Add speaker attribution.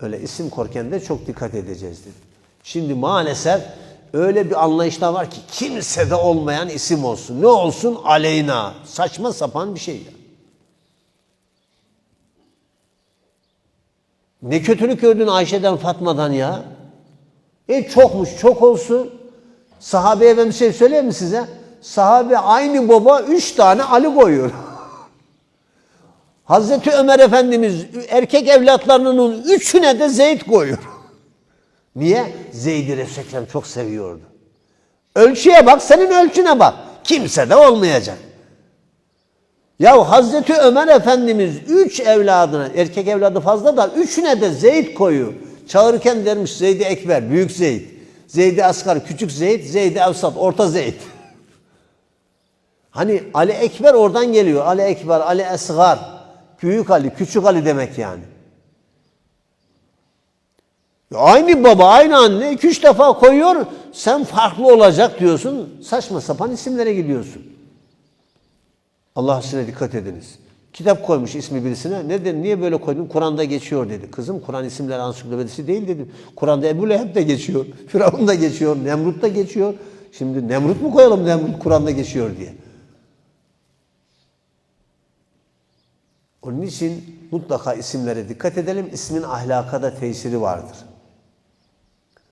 Speaker 1: Öyle isim korken de çok dikkat edeceğiz dedi. Şimdi maalesef öyle bir anlayışta var ki kimsede olmayan isim olsun. Ne olsun? Aleyna. Saçma sapan bir şey ya. Ne kötülük gördün Ayşe'den Fatma'dan ya? E çokmuş çok olsun. Sahabeye ben bir şey söyleyeyim mi size? Sahabe aynı baba üç tane Ali koyuyor. Hazreti Ömer Efendimiz erkek evlatlarının üçüne de Zeyd koyuyor. Niye? Zeyd'i Resulullah çok seviyordu. Ölçüye bak, senin ölçüne bak. Kimse de olmayacak. Ya Hazreti Ömer Efendimiz üç evladına, erkek evladı fazla da üçüne de Zeyd koyuyor. Çağırırken dermiş Zeyd-i Ekber, büyük Zeyd. Zeyd-i Asgar, küçük Zeyd, Zeyd-i Evsat, orta Zeyd. Hani Ali Ekber oradan geliyor. Ali Ekber, Ali Esgar. Büyük Ali, küçük Ali demek yani. Ya Aynı baba, aynı anne iki üç defa koyuyor. Sen farklı olacak diyorsun. Saçma sapan isimlere gidiyorsun. Allah size dikkat ediniz. Kitap koymuş ismi birisine. Ne dedi? Niye böyle koydun? Kur'an'da geçiyor dedi. Kızım Kur'an isimleri ansiklopedisi değil dedim. Kur'an'da Ebu Leheb de geçiyor. Firavun da geçiyor. Nemrut da geçiyor. Şimdi Nemrut mu koyalım Nemrut Kur'an'da geçiyor diye. Onun için mutlaka isimlere dikkat edelim. İsmin ahlaka da tesiri vardır.